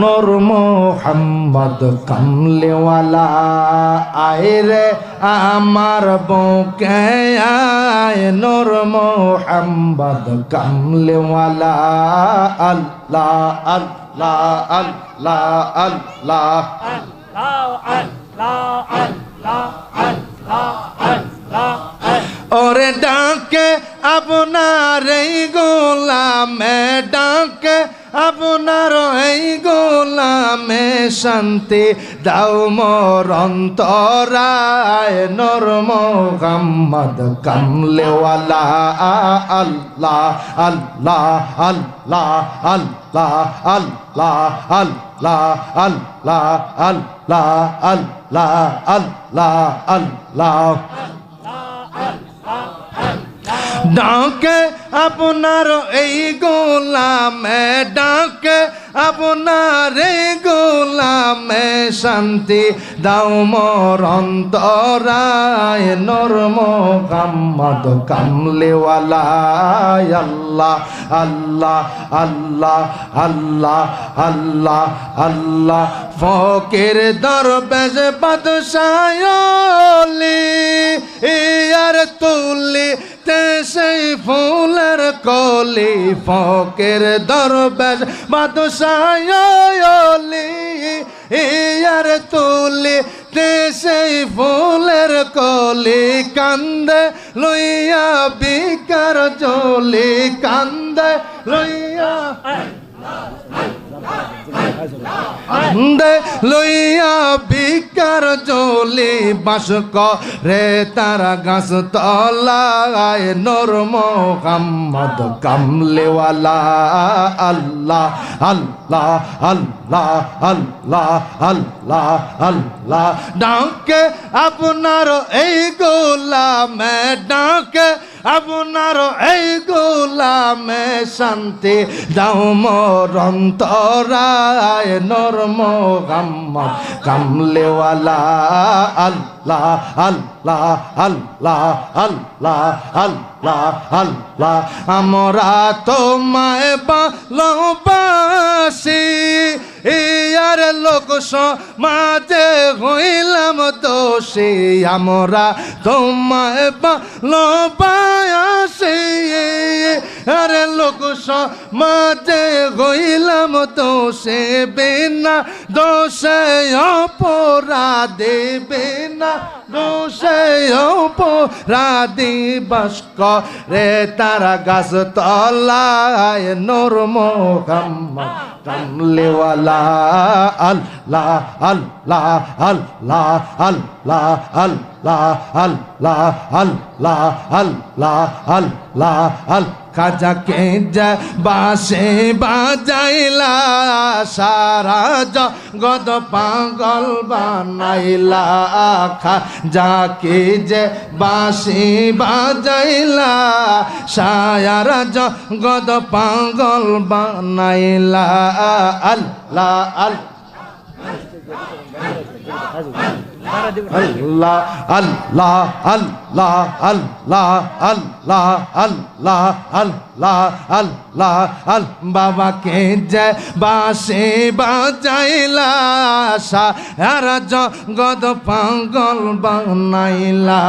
নূর মোহাম্মদ কামলেওয়ালা, আয় রে আমার বউকে আয় নূর মোহাম্মদ কামলেওয়ালা, আল্লাহ আল্লাহ আল্লাহ আল্লাহ। ওরে ডাকে আপনার গোলামে, ডাকে আপনার এই গোলামে শান্তি দাও মোর অন্তরায় নর মোহাম্মদ কামলেওয়ালা আল্লাহ আল্লাহ আল্লাহ আল্লাহ আল্লাহ আল্লাহ আল্লাহ আল্লাহ আল্লাহ আল্লাহ আল্লাহ ডাকে আপনার এই গোলামে ডাকে, আপনার এই গোলামে শান্তি দাও মোর অন্তরায় নর মোহাম্মদ কামলেওয়ালা, আল্লাহ আল্লাহ আল্লাহ আল্লাহ আল্লাহ আল্লাহ। ফকের দরবেশ বাদশায়লি ইয়ার তুলি তে সেই ফুলের কলি, ফকের দরবেশ বাদশায়লি ইয়ার তুলি তে সেই ফুলের কলি, কান্দে লইয়া বিকার জলি কান্দে লইয়া দে লইয়া বিকার জলি বাস রে তারা গাছ তলায় নর মোহাম্মদ কামলেওয়ালা। আল্লাহ আল্লাহ আল্লাহ আল্লাহ আল্লাহ আল্লাহ। ডাকে আপনার এই গোলামে, ডাকে আপনার এই গোলামে শান্তি দাও মোর অন্তরায়, নর মোহাম্মদ, কামলেওয়ালা, আল্লাহ আল্লাহ আল্লাহ আল্লাহ আল্লাহ আল্লাহ। আমরা তোমায় ভালোবাসি, ইয়ার লোক সমাজে হইলাম দোষী আমরা তোমায় ভালোবাসে। আরে লোক সমাজে গইলাম তো সে বেনা, দোষে অপরাধে বিনা, দোষে অপরাধী বাস করে তারা গাছ তলায় নোর মোহাম্মদ কামলেওয়ালা আল্লাহ আল্লাহ আল্লাহ আল্লাহ আল্লাহ আল্লাহ আল্লাহ আল্লাহ আল্লাহ আল খাজাকে যা বাসে বাজাইলা, সারা জগত পাগল বানাইলা খাজাকে যে বাসে বাজাইলা সারা জগত পাগল বানাইলা আল্লাহ আল্লাহ আল্লাহ আল্লাহ আল্লাহ আল্লাহ আল্লাহ আল্লাহ আল্লাহ আল্লাহ আল বাবাকে যে বাসে বাজাইলা সারা জগৎ পাগল বানাইলা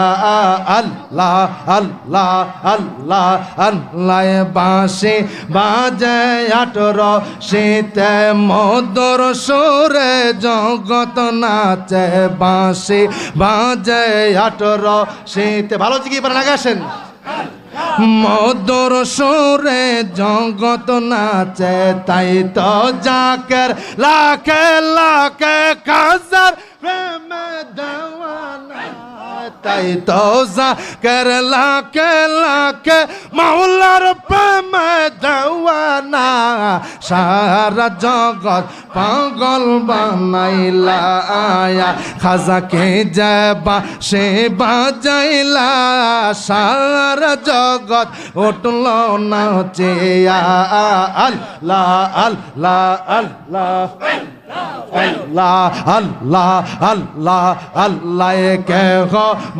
আল্লাহ আল্লাহ আল্লাহ আল্লাহ বাসে বাজে আটর শীতে মদর সুরে জগত নাচে বাঁশি বাজে আটর শীতে ভালো জিগি পারেন আগে আসেন। মদর সুরে জগত নাচে, তাই তো জাকের লাখে লাখে কাজার তাই তো জাকের লাখে লাখে মাওলার প্রেমে দেওয়ানা। সারা জগৎ পাগল বানাইলা আয়া খাজা খাজাকে যাবা সে বাজাইলা। সারা জগৎ উঠল নাচে আল্লাহ আল্লাহ আল্লাহ। আল্লাহ আল্লাহ আল্লাহ আল্লাহ কে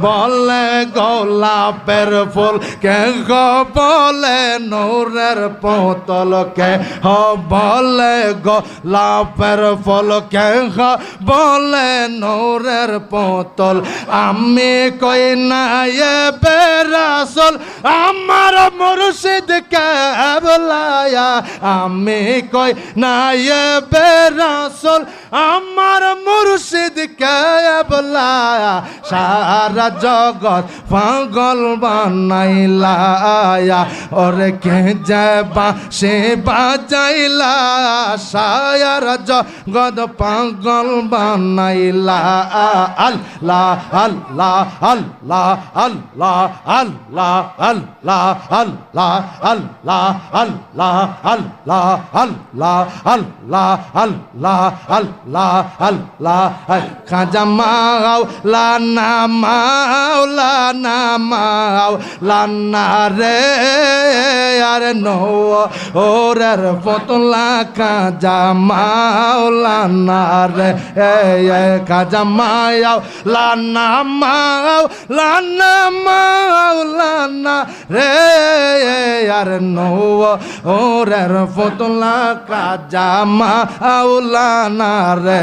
বলে গোলাপের ফুল কে বলে নূরের পোতল কে বলে গোলাপের ফুল কে বলে নূরের পোতল। আমি কই না বেরাসল আমার মুর্শিদ কে বলায়া আমি কই না এ বেরাসল আমার মুর্শিদ কে বলায়া সারা জগৎ পাগল বানাইলা ওরে কে যাবা সে বাজাইলা সারা জগৎ পাগল বানাইলা, আল্লাহ আল্লাহ আল্লাহ আল্লাহ আল্লাহ আল্লাহ আল্লাহ আল্লাহ আল্লাহ আল্লাহ আল্লাহ আল্লাহ আল্লাহ আল্লাহ আল্লাহ খাজা মাও লানা মাও লানা মাও লানা রে আর নো ওরের পতলা খাজা মাও লানা রে খাজা মাও লানা মাও লানা মাও লানা রে আর নো ওরের পতলা খাজা মাও লানা রে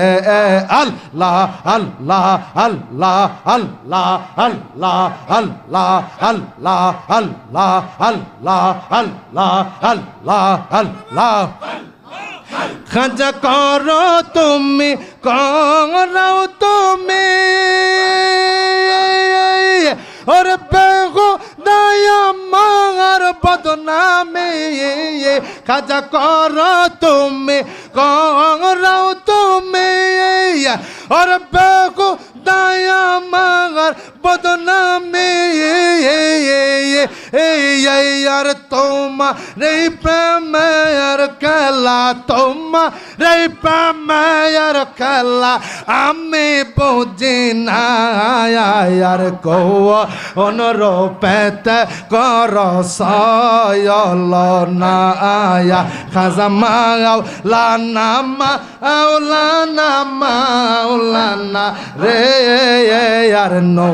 আল্লাহ আল্লাহ আল্লাহ আল্লাহ আল্লাহ আল্লাহ আল্লাহ আল্লাহ আল্লাহ আল্লাহ আল্লাহ আল্লাহ খাজা করো তুমি করো কাজা करो तुम করো तुम और बेको दया मगर बदनामी আর তোমা রে প্রেমের খেলা তোমা রে প্রেমের খেলা আমি বুঝি না আর কৌ অনুরূপেতে কর সয়ল না আয়া খাজা মাও লানা মাওলানা মাওলানা রে আর নো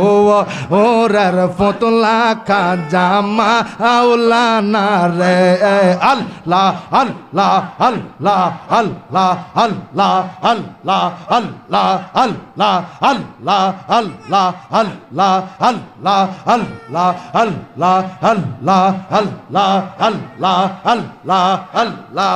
ওরার ফতুলা খাজা মাওলানা রে আল্লাহ আল্লাহ আল্লাহ আল্লাহ আল্লাহ আল্লাহ আল্লাহ আল্লাহ আল্লাহ আল্লাহ আল্লাহ আল্লাহ আল্লাহ আল্লাহ আল্লাহ আল্লাহ আল্লাহ আল্লাহ আল্লাহ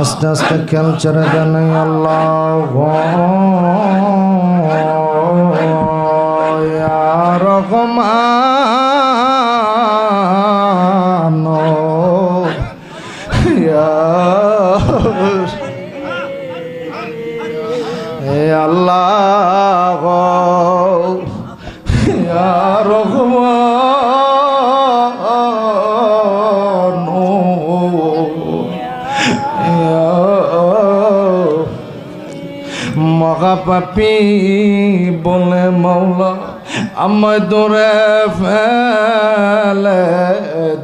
আস্তে আস্তে খেল ছেড়ে দেন আল্লাহ আল্লাহ মহাপাপি বলে মৌলা আমায় দূরে ফেলে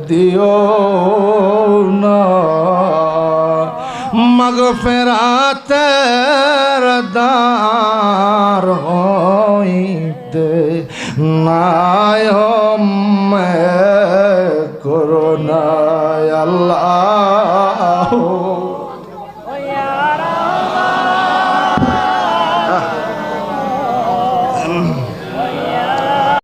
দিও না। মগ ফেরাতের দার হইতে নায় করোনা আল্লাহ।